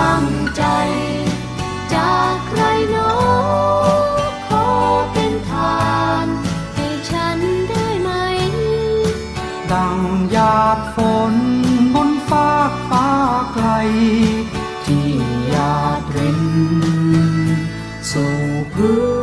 ลังใจ จากใครโนอขอเป็นทานให้ฉันได้ไหม ดังหยาดฝนบนฟากฟ้าไกล ที่หยาดรินสู่พื้